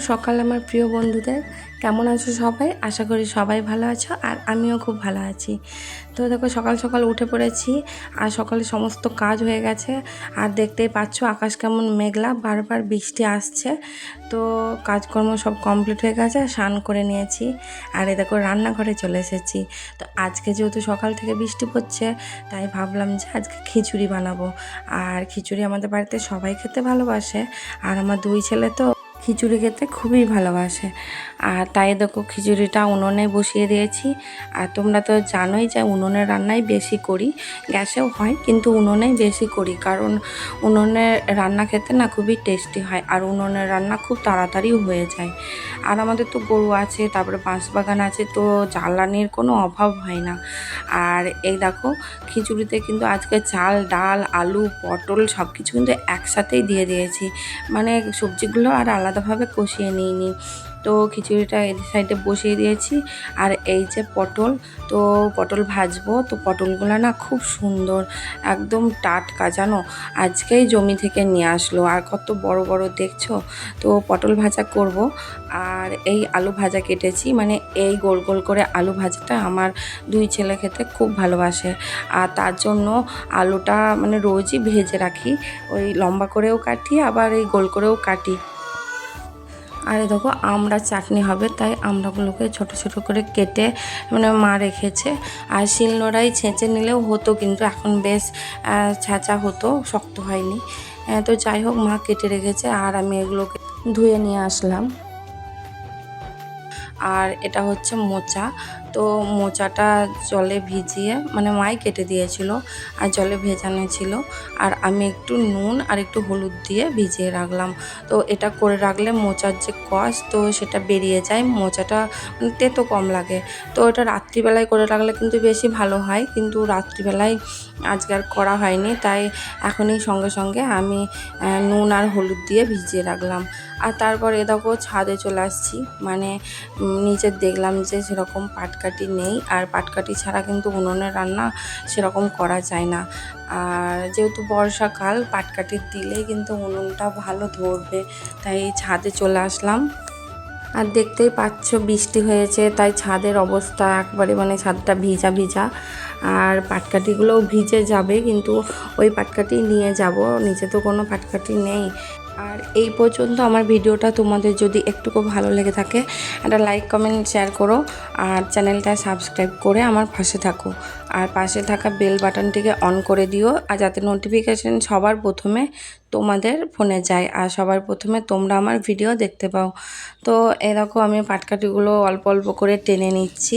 সকাল আমার প্রিয় বন্ধুদের। কেমন আছো সবাই? আশা করি সবাই ভালো আছো আর আমিও খুব ভালো আছি। তো দেখো, সকাল সকাল উঠে পড়েছি আর সকালে সমস্ত কাজ হয়ে গেছে। আর দেখতেই পাচ্ছ আকাশ কেমন মেঘলা, বারবার বৃষ্টি আসছে। তো কাজকর্ম সব কমপ্লিট হয়ে গেছে, স্নান করে নিয়েছি। আর এ দেখো, রান্নাঘরে চলে এসেছি। তো আজকে যেহেতু সকাল থেকে বৃষ্টি পড়ছে, তাই ভাবলাম যে আজকে খিচুড়ি বানাবো। আর খিচুড়ি আমাদের বাড়িতে সবাই খেতে ভালোবাসে। আর আমার দুই ছেলে তো খিচুড়ি খেতে খুবই ভালোবাসে। আর তাই দেখো খিচুড়িটা উনুনে বসিয়ে দিয়েছি। আর তোমরা তো জানোই যে উনুনের রান্নাই বেশি করি, গ্যাসেও হয়, কিন্তু উনুনেই বেশি করি। কারণ উনুনে রান্না খেতে না খুবই টেস্টি হয়, আর উনুনের রান্না খুব তাড়াতাড়ি হয়ে যায়। আর আমাদের তো গরু আছে, তারপরে বাঁশ বাগান আছে, তো জ্বালানির কোনো অভাব হয় না। আর এই দেখো খিচুড়িতে কিন্তু আজকে চাল, ডাল, আলু, পটল সব কিছু কিন্তু একসাথেই দিয়ে দিয়েছি। মানে সবজিগুলো আর আলাদাভাবে কষিয়ে নিইনি। তো খিচুড়িটা এই সাইডে বসিয়ে দিয়েছি। আর এই যে পটল, তো পটল ভাজবো। তো পটলগুলো না খুব সুন্দর, একদম টাটকা, জানো? আজকেই জমি থেকে নিয়ে আসলো। আর কত বড় বড়, দেখছ? তো পটল ভাজা করব। আর এই আলু ভাজা কেটেছি। মানে এই গোল গোল করে আলু ভাজাটা আমার দুই ছেলে খেতে খুব ভালোবাসে। আর তার জন্য আলুটা মানে রোজই ভেজে রাখি। ওই লম্বা করেও কাটি, আবার এই গোল করেও কাটি। আর দেখো, আমরা চাটনি হবে, তাই আমড়াগুলোকে ছোট ছোট করে কেটে মানে মা রেখেছে। আর শিলনোড়াই ছেঁচে নিলেও হতো কিন্তু এখন বেশ ছেঁচা হতো, শক্ত হয়নি। তো যাই হোক, মা কেটে রেখেছে আর আমি এগুলোকে ধুয়ে নিয়ে আসলাম। আর এটা হচ্ছে মোচা। তো মোচাটা জলে ভিজিয়ে মানে মাই কেটে দিয়েছিল আর জলে ভেজানো ছিল। আর আমি একটু নুন আর একটু হলুদ দিয়ে ভিজিয়ে রাখলাম। তো এটা করে রাখলে মোচার যে কষ, তো সেটা বেরিয়ে যায়। মোচাটা মানে তেতো কম লাগে। তো এটা রাত্রিবেলায় করে রাখলে কিন্তু বেশি ভালো হয়। কিন্তু রাত্রিবেলায় আজকে আর করা হয়নি। তাই এখনই সঙ্গে সঙ্গে আমি নুন আর হলুদ দিয়ে ভিজিয়ে রাখলাম। আর তারপর এ দেখো ছাদে চলে আসছি। মানে নিচে দেখলাম যে সেরকম পাটকাঠি নেই আর পাটকাঠি ছাড়া কিন্তু উনুনের রান্না সেরকম করা যায় না। আর যেহেতু বর্ষাকাল পাটকাঠি দিলেই কিন্তু উনুনটা ভালো ধরবে, তাই ছাদে চলে আসলাম। আর দেখতেই পাচ্ছ বৃষ্টি হয়েছে, তাই ছাদের অবস্থা একবারে মানে ছাদটা ভিজা ভিজা। আর পাটকাঠিগুলোও ভিজে যাবে, কিন্তু ওই পাটকাঠি নিয়ে যাব, নিচে তো কোনো পাটকাঠি নেই। আর এই পর্যন্ত আমার ভিডিওটা তোমাদের যদি একটুকু ভালো লেগে থাকে, একটা লাইক কমেন্ট শেয়ার করো আর চ্যানেলটা সাবস্ক্রাইব করে আমার পাশে থাকো। আর পাশে থাকা বেল বাটনটিকে অন করে দিও আর যাতে নোটিফিকেশান সবার প্রথমে তোমাদের ফোনে যায় আর সবার প্রথমে তোমরা আমার ভিডিও দেখতে পাও। তো এরকম আমি পাটকাঠিগুলো অল্প অল্প করে টেনে নিচ্ছি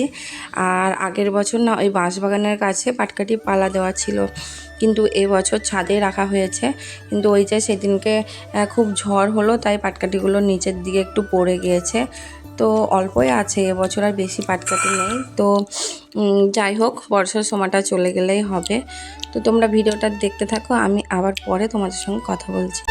আর আগের বছর না ওই বাঁশবাগানের কাছে পাটকাঠি পালা দেওয়া ছিল। কিন্তু এবছর ছাদে রাখা হয়েছে। কিন্তু ওই যে সেদিনকে খুব ঝড় হলো, তাই পাটকাঠিগুলো নিচের দিকে একটু পড়ে গিয়েছে। তো অল্পই আছে, এবছর আর বেশি পাটকাঠি নেই। তো যাই হোক, বর্ষার সময়টা চলে গেলেই হবে। তো তোমরা ভিডিওটা দেখতে থাকো, আমি আবার পরে তোমাদের সঙ্গে কথা বলছি।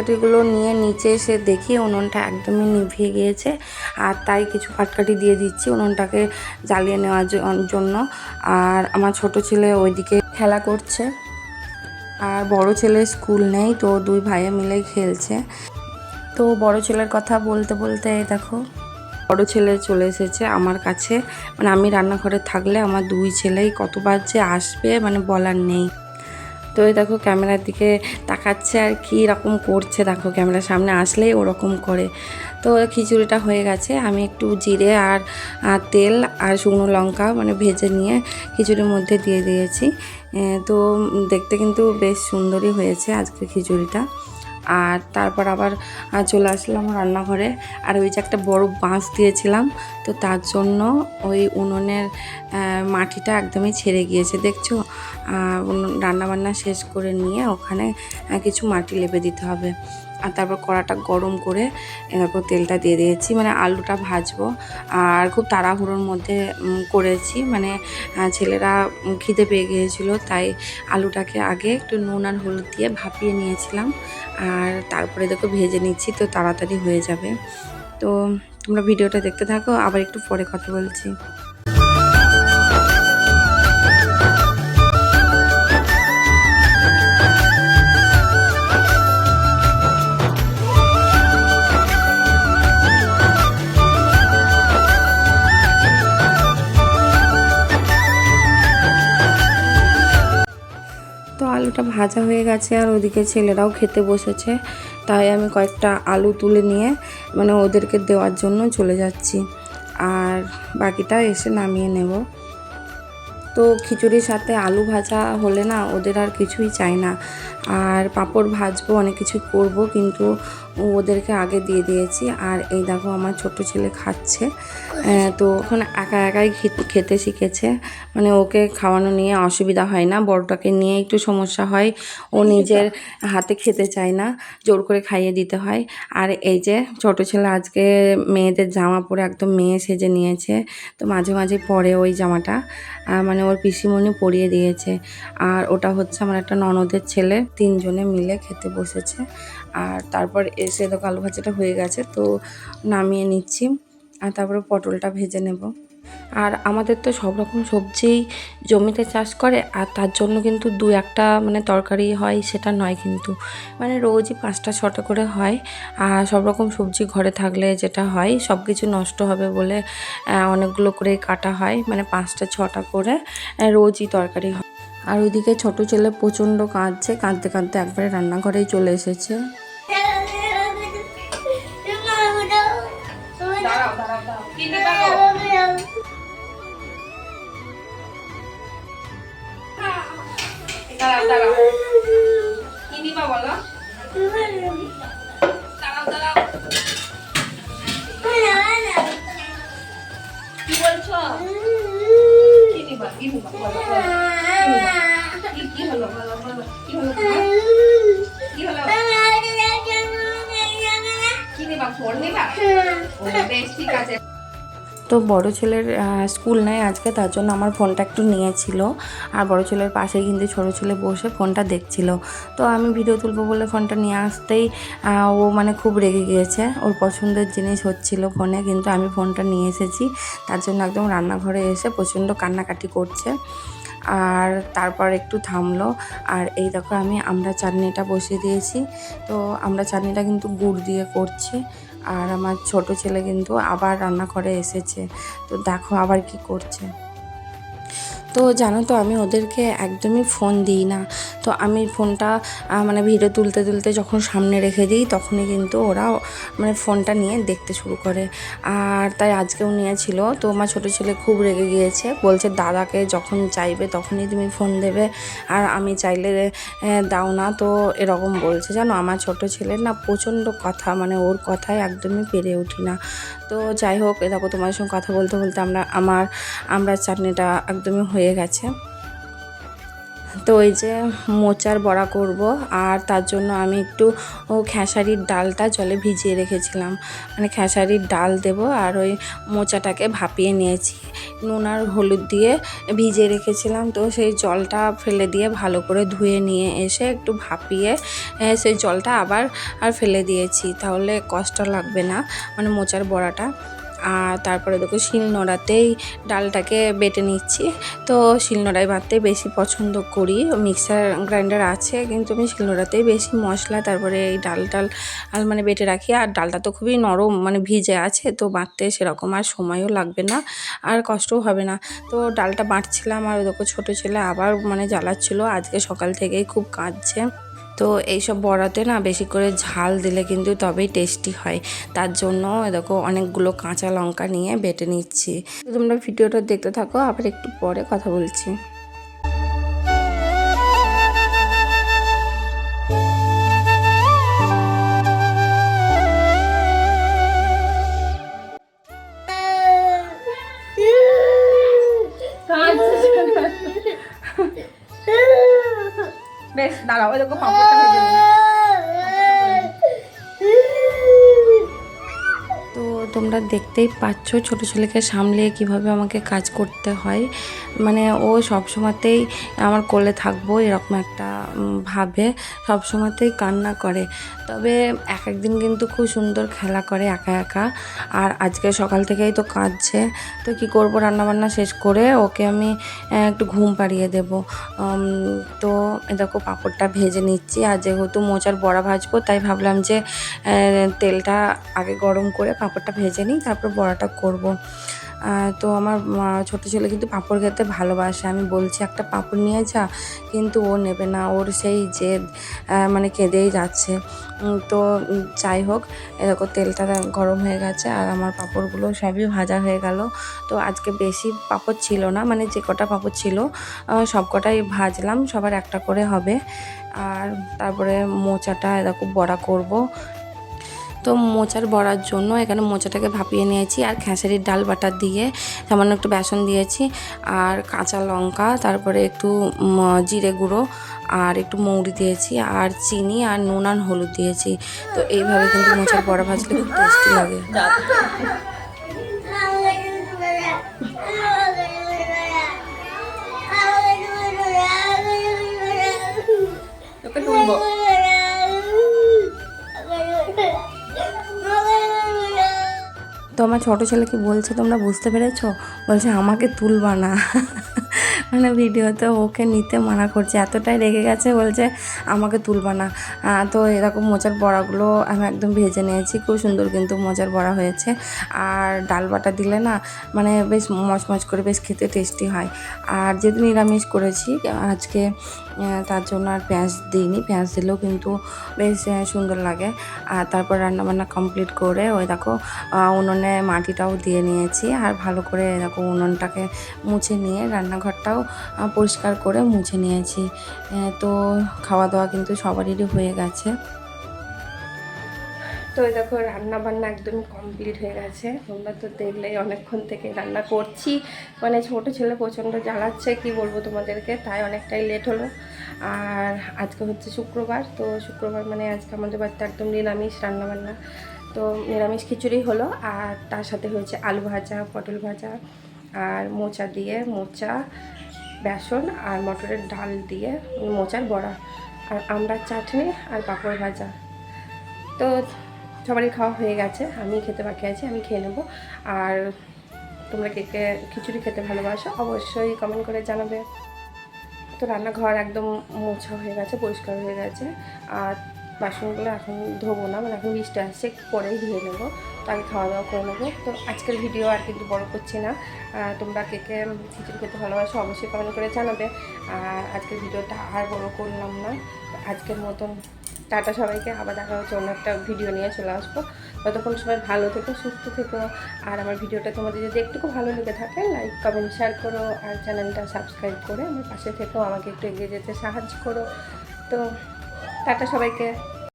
দেখো পাটকাঠিগুলো নিয়ে নিচে এসে দেখি উনুনটা একদমই নিভিয়ে গিয়েছে। আর তাই কিছু পাটকাঠি দিয়ে দিচ্ছি উনুনটাকে জ্বালিয়ে নেওয়ার জন্য। আর আমার ছোট ছেলে ওইদিকে খেলা করছে। আর বড় ছেলে স্কুল নেই, তো দুই ভাইয়ে মিলে খেলছে। তো বড় ছেলের কথা বলতে বলতে দেখো, বড় ছেলে চলে এসেছে আমার কাছে। মানে আমি রান্নাঘরে থাকলে আমার দুই ছেলেই কতবার যে আসবে মানে বলার নেই। তো ওই দেখো ক্যামেরার দিকে তাকাচ্ছে আর কি রকম করছে। দেখো ক্যামেরার সামনে আসলেই ওরকম করে। তো খিচুড়িটা হয়ে গেছে। আমি একটু জিরে আর আর তেল আর শুকনো লঙ্কা মানে ভেজে নিয়ে খিচুড়ির মধ্যে দিয়ে দিয়েছি। তো দেখতে কিন্তু বেশ সুন্দরই হয়েছে আজকে খিচুড়িটা। আর তারপর আবার চলে আসলাম রান্নাঘরে। আর ওই যে একটা বড় বাঁশ দিয়েছিলাম, তো তার জন্য ওই উনুনের মাটিটা একদমই ছেড়ে গিয়েছে, দেখছ? রান্নাবান্না শেষ করে নিয়ে ওখানে কিছু মাটি লেপে দিতে হবে। আর তারপর কড়াটা গরম করে এরপর তেলটা দিয়ে দিয়েছি। মানে আলুটা ভাজবো। আর খুব তাড়াহুড়োর মধ্যে করেছি। মানে ছেলেরা খিদে পেয়ে গিয়েছিল, তাই আলুটাকে আগে একটু নুন আর হলুদ দিয়ে ভাপিয়ে নিয়েছিলাম। আর তারপরে দেখো ভেজে নিচ্ছি, তো তাড়াতাড়ি হয়ে যাবে। তো তোমরা ভিডিওটা দেখতে থাকো, আবার একটু পরে কথা বলছি। তো আলুটা ভাজা হয়ে গেছে আর ওদিকে ছেলেরাও খেতে বসেছে। তাই আমি কয়েকটা আলু তুলে নিয়ে মানে ওদেরকে দেওয়ার জন্য চলে যাচ্ছি। আর বাকিটা এসে নামিয়ে নেব। তো খিচুড়ির সাথে আলু ভাজা হলে না ওদের আর কিছুই চাই না। আর পাঁপড় ভাজবো, অনেক কিছু করব, কিন্তু ওদেরকে আগে দিয়ে দিয়েছি। আর এই দেখো আমার ছোট ছেলে খাচ্ছে। তো ওখানে একা একাই খেতে শিখেছে। মানে ওকে খাওয়ানো নিয়ে অসুবিধা হয় না। বড়টাকে নিয়ে একটু সমস্যা হয়। ও নিজের হাতে খেতে চায় না। জোর করে খাইয়ে দিতে হয়। আর এই যে ছোট ছেলে আজকে মেয়েদের জামা পরে একদম মেয়ে সেজে নিয়েছে। তো মাঝে মাঝে পরে ওই জামাটা। মানে ওর পিসিমণি পরিয়ে দিয়েছে। আর ওটা হচ্ছে আমার একটা ননদের ছেলে। তিনজনে মিলে খেতে বসেছে। আর তারপর এসে দেখো আলু ভাজাটা হয়ে গেছে, তো নামিয়ে নিচ্ছি আর তারপরে পটলটা ভেজে নেব। আর আমাদের তো সব রকম সবজি জমিতে চাষ করে, আর তার জন্য কিন্তু দু একটা মানে তরকারি হয় সেটা নয় কিন্তু মানে রোজই পাঁচটা ছটা করে হয়। আর সব রকম সবজি ঘরে থাকলে যেটা হয় সব কিছু নষ্ট হবে বলে অনেকগুলো করে কাটা হয় মানে পাঁচটা ছটা করে রোজই তরকারি হয়। আর ওইদিকে ছোট ছেলে প্রচণ্ড কাঁদছে, কাঁদতে কাঁদতে একবারে রান্নাঘরেই চলে এসেছে। দাঁড়াও দাঁড়াও কি নিবা বলো দাঁড়াও দাঁড়াও কি বলছো? কি নিবা হলো কি হলো কি হলো ঠিক আছে। তো বড় ছেলের স্কুল নেই আজকে, তার জন্য আমার ফোনটা একটু নিয়েছিল। আর বড় ছেলের পাশে কিন্তু ছোট ছেলে বসে ফোনটা দেখছিল। তো আমি ভিডিও তুলবো বলে ফোনটা নিয়ে আসতেই ও মানে খুব রেগে গিয়েছে। ওর পছন্দের জিনিস হচ্ছিল ফোনে, কিন্তু আমি ফোনটা নিয়ে এসেছি। তার জন্য একদম রান্নাঘরে এসে প্রচণ্ড কান্নাকাটি করছে। আর তারপর একটু থামলো। আর এই দেখো আমি আমরা চাটনিটা বসিয়ে দিয়েছি। তো আমরা চাটনিটা কিন্তু গুড় দিয়ে করছি। আর আমার ছোট ছেলে কিন্তু আবার রান্নাঘরে এসেছে। তো দেখো আবার কি করছে। তো জানো তো, আমি ওদেরকে একদমই ফোন দিই না। তো আমি ফোনটা মানে ভিডিও তুলতে তুলতে যখন সামনে রেখে দিই, তখনই কিন্তু ওরা মানে ফোনটা নিয়ে দেখতে শুরু করে। আর তাই আজকেও নিয়েছিল তো আমার ছোটো ছেলে খুব রেগে গিয়েছে। বলছে, দাদাকে যখন চাইবে তখনই তুমি ফোন দেবে। আর আমি চাইলে দাও না। তো এরকম বলছে। জানো, আমার ছোট ছেলের না প্রচণ্ড কথা মানে ওর কথায় একদমই পেরে উঠি না। তো যাই হোক, এ দেখো তোমার সঙ্গে কথা বলতে বলতে আমরা, আমার, আমরা চাটনিটা একদমই হয়ে গেছে। তো ওই যে মোচার বড়া করব আর তার জন্য আমি একটু ও খেসারির ডালটা জলে ভিজিয়ে রেখেছিলাম। মানে খেসারির ডাল দেব আর ওই মোচাটাকে ভাপিয়ে নিয়েছি। নুন আর হলুদ দিয়ে ভিজিয়ে রেখেছিলাম। তো সেই জলটা ফেলে দিয়ে ভালো করে ধুয়ে নিয়ে এসে একটু ভাপিয়ে সেই জলটা আবার আর ফেলে দিয়েছি। তাহলে কষ্ট লাগবে না মানে মোচার বড়াটা। আর তারপরে দেখো শিলনোড়াতেই ডালটাকে বেটে নিচ্ছি। তো শিলনোড়ায় বাটতে বেশি পছন্দ করি। মিক্সার গ্রাইন্ডার আছে, কিন্তু আমি শিলনোড়াতেই বেশি মশলা, তারপরে এই ডাল আর মানে বেটে রাখি। আর ডালটা তো খুবই নরম মানে ভিজে আছে, তো বাটতে সেরকম আর সময়ও লাগবে না, আর কষ্টও হবে না। তো ডালটা বাঁটছিলাম আর দেখো ছোটো ছেলে আবার মানে জ্বালাচ্ছিলো, আজকে সকাল থেকেই খুব কাঁদছে। তো এইসব বড়াতে না বেশি করে ঝাল দিলে কিন্তু তবেই টেস্টি হয়। তার জন্য দেখো অনেকগুলো কাঁচা লঙ্কা নিয়ে বেটে নিচ্ছি। তোমরা ভিডিওটা দেখতে থাকো, আবার একটু পরে কথা বলছি। বেশ দাঁড়াও তোমরা দেখতেই পাচ্ছ ছোট ছেলেকে সামলিয়ে কীভাবে আমাকে কাজ করতে হয়। মানে ও সব সময়তেই আমার কোলে থাকব এরকম একটা ভাবে সব সময়তেই কান্না করে। তবে এক একদিন কিন্তু খুব সুন্দর খেলা করে একা একা। আর আজকে সকাল থেকেই তো কাঁদছে। তো কি করব, রান্নাবান্না শেষ করে ওকে আমি একটু ঘুম পাড়িয়ে দেব। তো দেখো পাঁপড়টা ভেজে নিচ্ছি। আর যেহেতু মোচার বড়া ভাজবো, তাই ভাবলাম যে তেলটা আগে গরম করে পাঁপড়টা ভেজে নিই, তারপর বড়াটা করব। তো আমার ছোট ছেলে কিন্তু পাঁপড় খেতে ভালোবাসে। আমি বলছি, একটা পাঁপড় নিয়ে যা। কিন্তু ও নেবে না, ওর সেই জেদ মানে কেঁদেই যাচ্ছে। তো যাই হোক এরকম তেলটা গরম হয়ে গেছে আর আমার পাঁপড়গুলো সবই ভাজা হয়ে গেল। তো আজকে বেশি পাঁপড় ছিল না মানে যে কটা পাঁপড় ছিল সব কটাই ভাজলাম, সবার একটা করে হবে। আর তারপরে মোচাটা এরকম বড়া করব। তো মোচার বড়ার জন্য এখানে মোচাটাকে ভাপিয়ে নিয়েছি আর খেসারির ডাল বাটার দিয়ে সামান্য একটু বেসন দিয়েছি আর কাঁচা লঙ্কা তারপরে একটু জিরে গুঁড়ো আর একটু মৌরি দিয়েছি আর চিনি আর নুন আর হলুদ দিয়েছি। তো এইভাবে কিন্তু মোচার বড়া ভাজলে খুব টেস্টি লাগে। তুলবো তো আমার ছোটো ছেলে কি বলছে, তোমরা বুঝতে পেরেছ? বলছে, আমাকে তুলবা না। মানে ভিডিওতে ওকে নিতে মানা করছে, এতটাই রেগে গেছে, বলছে, আমাকে তুলবা না। তো এরকম মোচার বড়াগুলো আমি একদম ভেজে নিয়েছি, খুব সুন্দর কিন্তু মোচার বড়া হয়েছে। আর ডাল বাটা দিলে না মানে বেশ মচমচ করে বেশ খেতে টেস্টি হয়। আর যেহেতু নিরামিষ করেছি, আজকে তার জন্য আর পেঁয়াজ দিইনি। পেঁয়াজ দিলেও কিন্তু বেশ সুন্দর লাগে। আর তারপর রান্নাবান্না কমপ্লিট করে ওই দেখো উনুনে মাটিটাও দিয়ে নিয়েছি। আর ভালো করে দেখো উনুনটাকে মুছে নিয়ে রান্নাঘরটাও পরিষ্কার করে মুছে নিয়েছি। তো খাওয়া দাওয়া কিন্তু সবারই হয়ে গেছে। তো দেখো রান্না বান্না একদম কমপ্লিট হয়ে গেছে। তোমরা তো দেখলেই অনেকক্ষণ থেকে রান্না করছি। মানে ছোট ছেলে প্রচণ্ড জ্বালাচ্ছে, কি বলব তোমাদেরকে? তাই অনেকটাই লেট হলো। আর আজকে হচ্ছে শুক্রবার, তো শুক্রবার মানে আজকে আমাদের বাড়িতে একদম নিরামিষ রান্না বান্না তো নিরামিষ খিচুড়ি হলো, আর তার সাথে হয়েছে আলু ভাজা, পটল ভাজা, আর মোচা দিয়ে মোচা, বেসন, আর মটরের ডাল দিয়ে মোচার বড়া, আর আমড়ার চাটনি, আর পাঁপড় ভাজা। তো সবারই খাওয়া হয়ে গেছে, আমি খেতে বাকি আছি, আমি খেয়ে নেব। আর তোমরা কে কে খিচুড়ি খেতে ভালোবাসো, অবশ্যই কমেন্ট করে জানাবে। তো রান্নাঘর একদম মোছা হয়ে গেছে, পরিষ্কার হয়ে গেছে। আর বাসনগুলো এখন ধোবো না মানে এখন বৃষ্টি আসছে, একটু পরেই ধুয়ে নেব। তো খাওয়া দাওয়া করে নেব। তো আজকের ভিডিও আর কিন্তু বড় করছি না। তোমরা কে কে খিচুড়ি খেতে ভালোবাসো, অবশ্যই কমেন্ট করে জানাবে। আর আজকের ভিডিওটা আর বড় করলাম না। আজকের মতন টাটা সবাইকে, আবার দেখা হচ্ছে অন্য একটা ভিডিও নিয়ে চলে আসব। ততক্ষণ সবাই ভালো থেকো, সুস্থ থেকো, আর আমার ভিডিওটা তোমাদের যদি একটু ভালো লেগে থাকে লাইক কমেন্ট শেয়ার করো, আর চ্যানেলটা সাবস্ক্রাইব করে আমার পাশে থেকেও আমাকে একটু এগিয়ে যেতে সাহায্য করো। তো, টাটা সবাইকে।